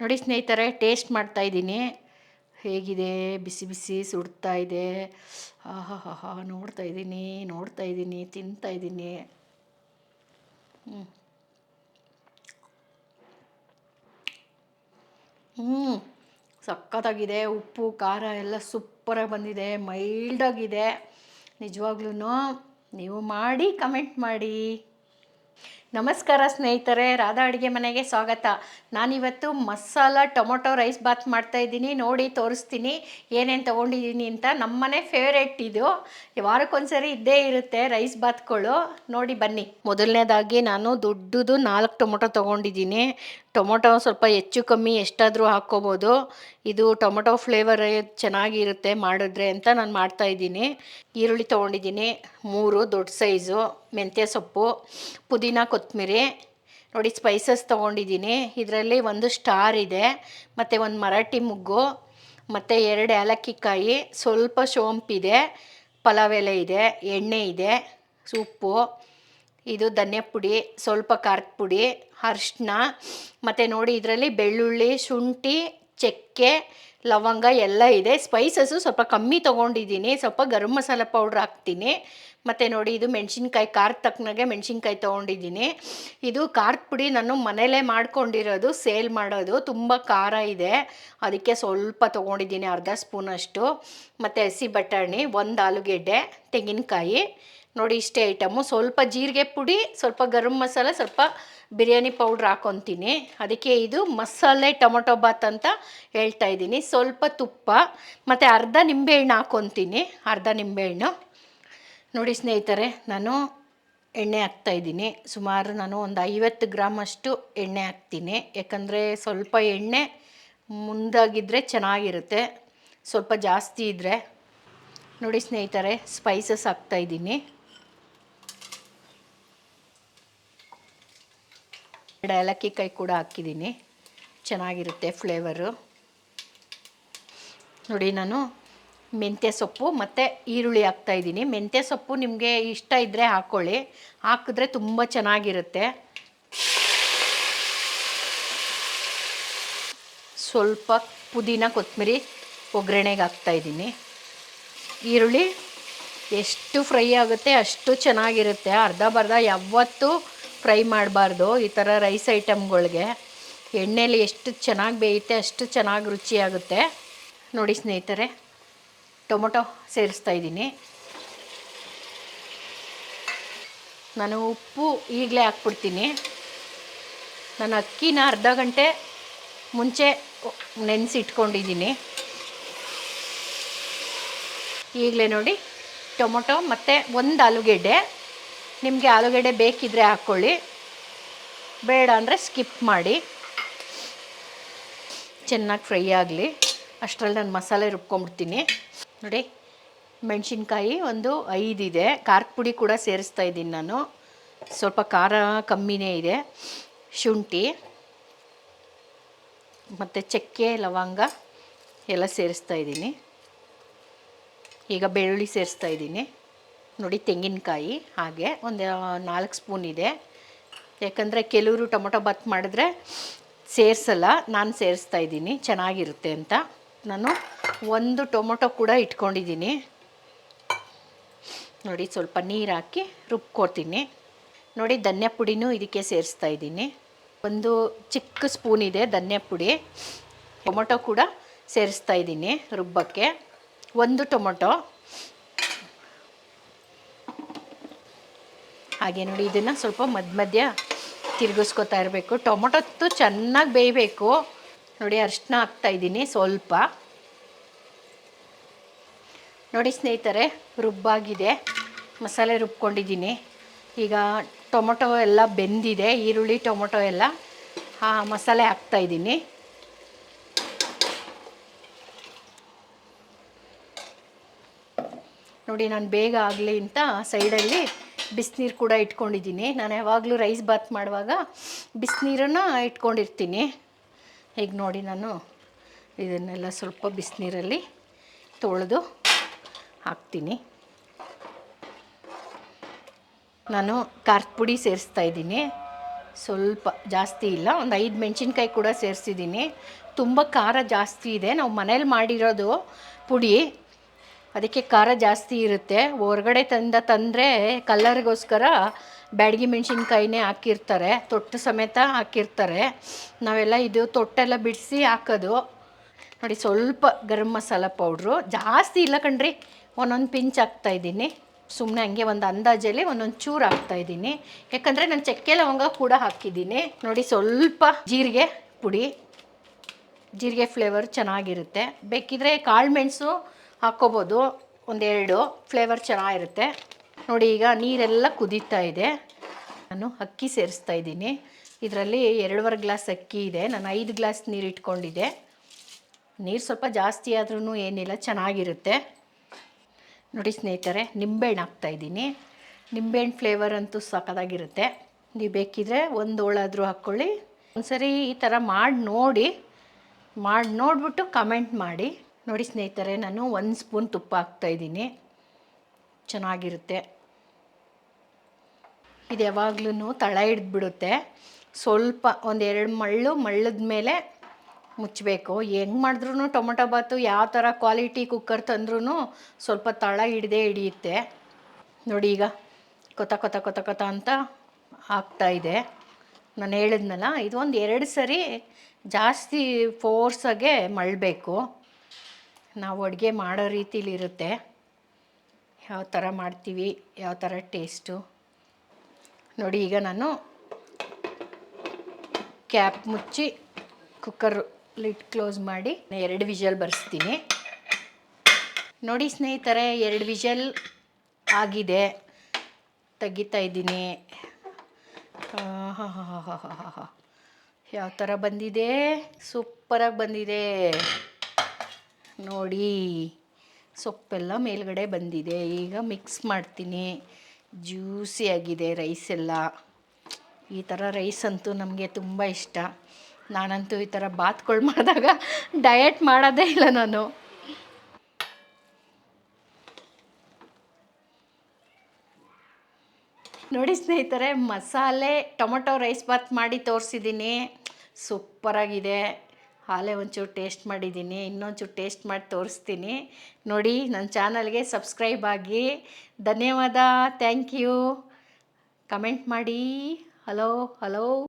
ನೋಡಿ ಸ್ನೇಹಿತರೆ, ಟೇಸ್ಟ್ ಮಾಡ್ತಾ ಇದ್ದೀನಿ. ಹೇಗಿದೆ? ಬಿಸಿ ಬಿಸಿ ಸುಡ್ತಾ ಇದೆ. ಆಹಾಹಾ ನೋಡ್ತಾ ಇದ್ದೀನಿ ನೋಡ್ತಾ ಇದ್ದೀನಿ, ತಿಂತಾ ಇದ್ದೀನಿ. ಹ್ಞೂ ಸಖತ್ತಾಗಿದೆ. ಉಪ್ಪು, ಖಾರ ಎಲ್ಲ ಸೂಪರಾಗಿ ಬಂದಿದೆ. ಮೈಲ್ಡಾಗಿದೆ ನಿಜವಾಗ್ಲೂ ನೀವು ಮಾಡಿ, ಕಮೆಂಟ್ ಮಾಡಿ. ನಮಸ್ಕಾರ ಸ್ನೇಹಿತರೆ, ರಾಧಾ ಅಡುಗೆ ಮನೆಗೆ ಸ್ವಾಗತ. ನಾನಿವತ್ತು ಮಸಾಲ ಟೊಮೊಟೊ ರೈಸ್ ಬಾತ್ ಮಾಡ್ತಾ ಇದ್ದೀನಿ. ನೋಡಿ, ತೋರಿಸ್ತೀನಿ. ಏನೇನು ತೊಗೊಂಡಿದ್ದೀನಿ ಅಂತ. ನಮ್ಮನೆ ಫೇವ್ರೇಟ್ ಇದು. ವಾರಕ್ಕೊಂದ್ಸರಿ ಇದ್ದೇ ಇರುತ್ತೆ ರೈಸ್ ಬಾತ್ಗಳು. ನೋಡಿ, ಬನ್ನಿ. ಮೊದಲನೇದಾಗಿ ನಾನು ದೊಡ್ಡದು ನಾಲ್ಕು ಟೊಮೊಟೊ ತೊಗೊಂಡಿದ್ದೀನಿ. ಟೊಮೊಟೊ ಸ್ವಲ್ಪ ಹೆಚ್ಚು ಕಮ್ಮಿ ಎಷ್ಟಾದರೂ ಹಾಕ್ಕೋಬೋದು. ಇದು ಟೊಮೊಟೊ ಫ್ಲೇವರ್ ಚೆನ್ನಾಗಿರುತ್ತೆ ಮಾಡಿದ್ರೆ ಅಂತ ನಾನು ಮಾಡ್ತಾ ಇದ್ದೀನಿ. ಈರುಳ್ಳಿ ತೊಗೊಂಡಿದ್ದೀನಿ. ಮೂರು ದೊಡ್ಡ ಸೈಜು ಮೆಂತ್ಯ ಸೊಪ್ಪು, ಪುದೀನ ಕೊತ್ತಂಬರಿ, ನೋಡಿ ಸ್ಪೈಸಸ್ ತೊಗೊಂಡಿದ್ದೀನಿ. ಇದರಲ್ಲಿ ಒಂದು ಸ್ಟಾರ್ ಇದೆ, ಮತ್ತು ಒಂದು ಮರಾಠಿ ಮುಗ್ಗು, ಮತ್ತು ಎರಡು ಏಲಕ್ಕಿಕಾಯಿ, ಸ್ವಲ್ಪ ಸೋಂಪಿದೆ ಪಲಾವ್ ಎಲೆ ಇದೆ, ಎಣ್ಣೆ ಇದೆ ಸೊಪ್ಪು ಇದು ಧನ್ಯ ಪುಡಿ, ಸ್ವಲ್ಪ ಖಾರದ ಪುಡಿ ಅರ್ಶಿನ ಮತ್ತು ನೋಡಿ ಇದರಲ್ಲಿ ಬೆಳ್ಳುಳ್ಳಿ, ಶುಂಠಿ ಚಕ್ಕೆ, ಲವಂಗ ಎಲ್ಲ ಇದೆ. ಸ್ಪೈಸಸ್ಸು ಸ್ವಲ್ಪ ಕಮ್ಮಿ ತೊಗೊಂಡಿದ್ದೀನಿ. ಸ್ವಲ್ಪ ಗರಂ ಮಸಾಲೆ ಪೌಡ್ರ್ ಹಾಕ್ತೀನಿ. ಮತ್ತು ನೋಡಿ, ಇದು ಮೆಣಸಿನ್ಕಾಯಿ, ಖಾರದ ತಕ್ಕನಾಗೆ ಮೆಣಸಿನ್ಕಾಯಿ ತೊಗೊಂಡಿದ್ದೀನಿ. ಇದು ಖಾರದ ಪುಡಿ ನಾನು ಮನೇಲೇ ಮಾಡ್ಕೊಂಡಿರೋದು, ಸೇಲ್ ಮಾಡೋದು. ತುಂಬ ಖಾರ ಇದೆ. ಅದಕ್ಕೆ ಸ್ವಲ್ಪ ತೊಗೊಂಡಿದ್ದೀನಿ ಅರ್ಧ ಸ್ಪೂನಷ್ಟು. ಮತ್ತು ಹಸಿ ಬಟಾಣಿ, ಒಂದು ಆಲೂಗೆಡ್ಡೆ, ತೆಂಗಿನಕಾಯಿ. ನೋಡಿ ಇಷ್ಟೇ ಐಟಮು. ಸ್ವಲ್ಪ ಜೀರಿಗೆ ಪುಡಿ, ಸ್ವಲ್ಪ ಗರಂ ಮಸಾಲೆ, ಸ್ವಲ್ಪ ಬಿರಿಯಾನಿ ಪೌಡ್ರ್ ಹಾಕೊತೀನಿ. ಅದಕ್ಕೆ ಇದು ಮಸಾಲೆ ಟೊಮೊಟೊ ಬಾತ್ ಅಂತ ಹೇಳ್ತಾ ಇದ್ದೀನಿ. ಸ್ವಲ್ಪ ತುಪ್ಪ, ಮತ್ತು ಅರ್ಧ ನಿಂಬೆಹಣ್ಣು ಹಾಕೊತೀನಿ. ಅರ್ಧ ನಿಂಬೆಹಣ್ಣು. ನೋಡಿ ಸ್ನೇಹಿತರೆ, ನಾನು ಎಣ್ಣೆ ಹಾಕ್ತಾಯಿದ್ದೀನಿ ಸುಮಾರು ನಾನು ಒಂದು ಐವತ್ತು ಗ್ರಾಮಷ್ಟು ಎಣ್ಣೆ ಹಾಕ್ತೀನಿ. ಯಾಕಂದರೆ ಸ್ವಲ್ಪ ಎಣ್ಣೆ ಮುಂದಾಗಿದ್ದರೆ ಚೆನ್ನಾಗಿರುತ್ತೆ. ಸ್ವಲ್ಪ ಜಾಸ್ತಿ ಇದ್ದರೆ ನೋಡಿ ಸ್ನೇಹಿತರೆ ಸ್ಪೈಸಸ್ ಹಾಕ್ತಾಯಿದ್ದೀನಿ ಎರಡು ಏಲಕ್ಕಿ ಕಾಯಿ ಕೂಡ ಹಾಕಿದ್ದೀನಿ. ಚೆನ್ನಾಗಿರುತ್ತೆ ಫ್ಲೇವರು ನೋಡಿ ನಾನು ಮೆಂತ್ಯ ಸೊಪ್ಪು ಮತ್ತು ಈರುಳ್ಳಿ ಹಾಕ್ತಾಯಿದ್ದೀನಿ ಮೆಂತ್ಯ ಸೊಪ್ಪು ನಿಮಗೆ ಇಷ್ಟ ಇದ್ದರೆ ಹಾಕ್ಕೊಳ್ಳಿ ಹಾಕಿದ್ರೆ ತುಂಬ ಚೆನ್ನಾಗಿರುತ್ತೆ. ಸ್ವಲ್ಪ ಪುದೀನ, ಕೊತ್ತಂಬರಿ ಒಗ್ಗರಣೆಗೆ ಹಾಕ್ತಾಯಿದ್ದೀನಿ ಈರುಳ್ಳಿ ಎಷ್ಟು ಫ್ರೈ ಆಗುತ್ತೆ ಅಷ್ಟು ಚೆನ್ನಾಗಿರುತ್ತೆ. ಅರ್ಧ ಬರ್ಧ ಯಾವತ್ತೂ ಫ್ರೈ ಮಾಡಬಾರ್ದು. ಈ ಥರ ರೈಸ್ ಐಟಮ್ಗಳಿಗೆ. ಎಣ್ಣೆಲಿ ಎಷ್ಟು ಚೆನ್ನಾಗಿ ಬೇಯುತ್ತೆ, ಅಷ್ಟು ಚೆನ್ನಾಗಿ ರುಚಿಯಾಗುತ್ತೆ. ನೋಡಿ ಸ್ನೇಹಿತರೆ, ಟೊಮೊಟೊ ಸೇರಿಸ್ತಾ ಇದ್ದೀನಿ. ನಾನು ಉಪ್ಪು ಈಗಲೇ ಹಾಕ್ಬಿಡ್ತೀನಿ. ನಾನು ಅಕ್ಕಿನ ಅರ್ಧ ಗಂಟೆ ಮುಂಚೆ ನೆನೆಸಿಟ್ಕೊಂಡಿದ್ದೀನಿ. ಈಗಲೇ ನೋಡಿ, ಟೊಮೊಟೊ ಮತ್ತು ಒಂದು ಆಲೂಗೆಡ್ಡೆ. ನಿಮಗೆ ಆಲೂಗಡ್ಡೆ ಬೇಕಿದ್ದರೆ ಹಾಕ್ಕೊಳ್ಳಿ. ಬೇಡ ಅಂದರೆ ಸ್ಕಿಪ್ ಮಾಡಿ. ಚೆನ್ನಾಗಿ ಫ್ರೈ ಆಗಲಿ. ಅಷ್ಟರಲ್ಲಿ ನಾನು ಮಸಾಲೆ ರುಬ್ಕೊಂಬಿಡ್ತೀನಿ ನೋಡಿ, ಮೆಣಸಿನ್ಕಾಯಿ ಒಂದು ಐದಿದೆ ಖಾರದ ಪುಡಿ ಕೂಡ ಸೇರಿಸ್ತಾ ಇದ್ದೀನಿ ನಾನು. ಸ್ವಲ್ಪ ಖಾರ ಕಮ್ಮಿನೇ ಇದೆ. ಶುಂಠಿ, ಮತ್ತು ಚಕ್ಕೆ, ಲವಂಗ ಎಲ್ಲ ಸೇರಿಸ್ತಾ ಇದ್ದೀನಿ. ಈಗ ಬೆಳ್ಳುಳ್ಳಿ ಸೇರಿಸ್ತಾ ಇದ್ದೀನಿ. ನೋಡಿ ತೆಂಗಿನಕಾಯಿ, ಹಾಗೆ ಒಂದು ನಾಲ್ಕು ಸ್ಪೂನ್ ಇದೆ. ಯಾಕಂದರೆ ಕೆಲವರು ಟೊಮೊಟೊ ಬಾತ್ ಮಾಡಿದ್ರೆ ಸೇರಿಸಲ್ಲ, ನಾನು ಸೇರಿಸ್ತಾ ಇದ್ದೀನಿ, ಚೆನ್ನಾಗಿರುತ್ತೆ ಅಂತ. ನಾನು ಒಂದು ಟೊಮೊಟೊ ಕೂಡ ಇಟ್ಕೊಂಡಿದ್ದೀನಿ. ನೋಡಿ, ಸ್ವಲ್ಪ ನೀರು ಹಾಕಿ ರುಬ್ಕೊತೀನಿ ನೋಡಿ, ಧನ್ಯ ಪುಡಿನೂ ಇದಕ್ಕೆ ಸೇರಿಸ್ತಾ ಇದ್ದೀನಿ. ಒಂದು ಚಿಕ್ಕ ಸ್ಪೂನ್ ಇದೆ ಧನ್ಯ ಪುಡಿ. ಟೊಮೊಟೊ ಕೂಡ ಸೇರಿಸ್ತಾ ಇದ್ದೀನಿ ರುಬ್ಬಕ್ಕೆ. ಒಂದು ಟೊಮೊಟೊ. ಹಾಗೆ ನೋಡಿ, ಇದನ್ನು ಸ್ವಲ್ಪ ಮಧ್ಯ ಮಧ್ಯ ತಿರುಗಿಸ್ಕೊತಾ ಇರಬೇಕು. ಟೊಮೊಟೊತ್ತು ಚೆನ್ನಾಗಿ ಬೇಯಬೇಕು. ನೋಡಿ, ಅರ್ಶಿನ ಹಾಕ್ತಾಯಿದ್ದೀನಿ ಸ್ವಲ್ಪ. ನೋಡಿ ಸ್ನೇಹಿತರೆ, ರುಬ್ಬಾಗಿದೆ. ಮಸಾಲೆ ರುಬ್ಕೊಂಡಿದ್ದೀನಿ. ಈಗ ಟೊಮೊಟೊ ಎಲ್ಲ ಬೆಂದಿದೆ, ಈರುಳ್ಳಿ ಟೊಮೊಟೊ ಎಲ್ಲ ಮಸಾಲೆ ಹಾಕ್ತಾಯಿದ್ದೀನಿ ನೋಡಿ, ನಾನು ಬೇಗ ಆಗಲಿ ಅಂತ ಸೈಡಲ್ಲಿ ಬಿಸಿನೀರು ಕೂಡ ಇಟ್ಕೊಂಡಿದ್ದೀನಿ. ನಾನು ಯಾವಾಗಲೂ ರೈಸ್ ಬಾತ್ ಮಾಡುವಾಗ ಬಿಸಿನೀರನ್ನು ಇಟ್ಕೊಂಡಿರ್ತೀನಿ. ಈಗ ನೋಡಿ ನಾನು ಇದನ್ನೆಲ್ಲ ಸ್ವಲ್ಪ ಬಿಸಿನೀರಲ್ಲಿ ತೊಳೆದು ಹಾಕ್ತೀನಿ. ನಾನು ಖಾರದ ಪುಡಿ ಸೇರಿಸ್ತಾ ಇದ್ದೀನಿ. ಸ್ವಲ್ಪ ಜಾಸ್ತಿ ಇಲ್ಲ, ಒಂದು ಐದು ಮೆಣಸಿನ್ಕಾಯಿ ಕೂಡ ಸೇರಿಸಿದ್ದೀನಿ. ತುಂಬ ಖಾರ ಜಾಸ್ತಿ ಇದೆ. ನಾವು ಮನೇಲಿ ಮಾಡಿರೋದು ಪುಡಿ ಅದಕ್ಕೆ ಖಾರ ಜಾಸ್ತಿ ಇರುತ್ತೆ. ಹೊರಗಡೆ ತಂದ ತಂದರೆ ಕಲ್ಲರಿಗೋಸ್ಕರ ಬ್ಯಾಡಗಿ ಮೆಣಸಿನ್ಕಾಯಿನೇ ಹಾಕಿರ್ತಾರೆ. ತೊಟ್ಟು ಸಮೇತ ಹಾಕಿರ್ತಾರೆ. ನಾವೆಲ್ಲ ಇದು ತೊಟ್ಟೆಲ್ಲ ಬಿಡಿಸಿ ಹಾಕೋದು. ನೋಡಿ ಸ್ವಲ್ಪ ಗರಂ ಮಸಾಲ ಪೌಡ್ರು. ಜಾಸ್ತಿ ಇಲ್ಲ ಕಣ್ರಿ. ಒಂದೊಂದು ಪಿಂಚ್ ಹಾಕ್ತಾಯಿದ್ದೀನಿ ಸುಮ್ಮನೆ ಹಂಗೆ ಒಂದು ಅಂದಾಜಲ್ಲಿ ಒಂದೊಂದು ಚೂರು ಹಾಕ್ತಾಯಿದ್ದೀನಿ ಯಾಕಂದರೆ ನಾನು ಚಕ್ಕೆ ಲವಂಗ ಕೂಡ ಹಾಕಿದ್ದೀನಿ. ನೋಡಿ ಸ್ವಲ್ಪ ಜೀರಿಗೆ ಪುಡಿ. ಜೀರಿಗೆ ಫ್ಲೇವರ್ ಚೆನ್ನಾಗಿರುತ್ತೆ. ಬೇಕಿದ್ರೆ ಕಾಳು ಮೆಣಸು ಹಾಕ್ಕೋಬೋದು. ಒಂದೆರಡು. ಫ್ಲೇವರ್ ಚೆನ್ನಾಗಿರುತ್ತೆ. ನೋಡಿ, ಈಗ ನೀರೆಲ್ಲ ಕುದೀತಾ ಇದೆ. ನಾನು ಅಕ್ಕಿ ಸೇರಿಸ್ತಾ ಇದ್ದೀನಿ. ಇದರಲ್ಲಿ ಎರಡೂವರೆ ಗ್ಲಾಸ್ ಅಕ್ಕಿ ಇದೆ. ನಾನು ಐದು ಗ್ಲಾಸ್ ನೀರು ಇಟ್ಕೊಂಡಿದ್ದೆ. ನೀರು ಸ್ವಲ್ಪ ಜಾಸ್ತಿ ಆದ್ರೂ ಏನಿಲ್ಲ, ಚೆನ್ನಾಗಿರುತ್ತೆ. ನೋಡಿ ಸ್ನೇಹಿತರೆ, ನಿಂಬೆಹಣ್ಣು ಹಾಕ್ತಾಯಿದ್ದೀನಿ ನಿಂಬೆಹಣ್ಣು ಫ್ಲೇವರ್ ಅಂತೂ ಸಖತ್ತಾಗಿರುತ್ತೆ. ನೀವು ಬೇಕಿದ್ರೆ ಒಂದು ಹೋಳಾದರೂ ಹಾಕ್ಕೊಳ್ಳಿ. ಒಂದ್ಸರಿ ಈ ಥರ ಮಾಡಿ ನೋಡಿ. ಮಾಡಿ ನೋಡಿಬಿಟ್ಟು ಕಮೆಂಟ್ ಮಾಡಿ. ನೋಡಿ ಸ್ನೇಹಿತರೆ, ನಾನು ಒಂದು ಸ್ಪೂನ್ ತುಪ್ಪ ಹಾಕ್ತಾಯಿದ್ದೀನಿ ಚೆನ್ನಾಗಿರುತ್ತೆ. ಇದು ಯಾವಾಗ್ಲೂ ತಳ ಹಿಡಿದ್ಬಿಡುತ್ತೆ. ಸ್ವಲ್ಪ ಒಂದೆರಡು ಮಳ್ಳು, ಮಳ್ಳದ ಮೇಲೆ ಮುಚ್ಚಬೇಕು ಹೆಂಗೆ ಮಾಡಿದ್ರೂ ಟೊಮೊಟೊ ಬಾತು ಯಾವ ಥರ ಕ್ವಾಲಿಟಿ ಕುಕ್ಕರ್ ತಂದ್ರೂ ಸ್ವಲ್ಪ ತಳ ಹಿಡ್ದೇ ಹಿಡಿಯುತ್ತೆ. ನೋಡಿ ಈಗ ಕೊತ ಕೊತ ಕೊತ ಕೊತ ಅಂತ ಆಗ್ತಾ ಇದೆ. ನಾನು ಹೇಳಿದ್ನಲ್ಲ, ಇದು ಒಂದು ಎರಡು ಸರಿ ಜಾಸ್ತಿ ಫೋರ್ಸಾಗೆ ಮಳ್ಳಬೇಕು ನಾವು ಅಡುಗೆ ಮಾಡೋ ರೀತಿಲಿ ಇರುತ್ತೆ. ಯಾವ ಥರ ಮಾಡ್ತೀವಿ, ಯಾವ ಥರ ಟೇಸ್ಟು. ನೋಡಿ, ಈಗ ನಾನು ಕ್ಯಾಪ್ ಮುಚ್ಚಿ ಕುಕ್ಕರ್ ಲಿಡ್ ಕ್ಲೋಸ್ ಮಾಡಿ ಎರಡು ವಿಷಲ್ ಬರೆಸ್ತೀನಿ. ನೋಡಿ, ಸ್ನೇಹಿತರೆ, ಎರಡು ವಿಷಲ್ ಆಗಿದೆ. ತೆಗಿತಾ ಇದ್ದೀನಿ. ಹಾಂ ಹಾಂ ಹಾಂ ಹಾಂ ಹಾಂ ಯಾವ ಥರ ಬಂದಿದೆ? ಸೂಪರಾಗಿ ಬಂದಿದೆ. ನೋಡಿ. ಸೊಪ್ಪೆಲ್ಲ ಮೇಲ್ಗಡೆ ಬಂದಿದೆ. ಈಗ ಮಿಕ್ಸ್ ಮಾಡ್ತೀನಿ. ಜ್ಯೂಸಿಯಾಗಿದೆ ರೈಸ್ ಎಲ್ಲ. ಈ ಥರ ರೈಸ್ ಅಂತೂ ನಮಗೆ ತುಂಬ ಇಷ್ಟ. ನಾನಂತೂ ಈ ಥರ ಬಾತ್ಗಳು ಮಾಡಿದಾಗ ಡಯಟ್ ಮಾಡೋದೇ ಇಲ್ಲ ನಾನು. ನೋಡಿ ಸ್ನೇಹಿತರೆ, ಮಸಾಲೆ, ಟೊಮೊಟೊ ರೈಸ್ ಬಾತ್ ಮಾಡಿ ತೋರಿಸಿದ್ದೀನಿ. ಸೂಪರಾಗಿದೆ. ಹಾಲೆ ಒಂಚೂರು ಟೇಸ್ಟ್ ಮಾಡಿದ್ದೀನಿ, ಇನ್ನೊಂಚೂರು ಟೇಸ್ಟ್ ಮಾಡಿ ತೋರಿಸ್ತೀನಿ. ನೋಡಿ, ನನ್ನ ಚಾನಲ್ಗೆ ಸಬ್ಸ್ಕ್ರೈಬ್ ಆಗಿ. ಧನ್ಯವಾದ, ಥ್ಯಾಂಕ್ ಯು. ಕಮೆಂಟ್ ಮಾಡಿ. Hello hello.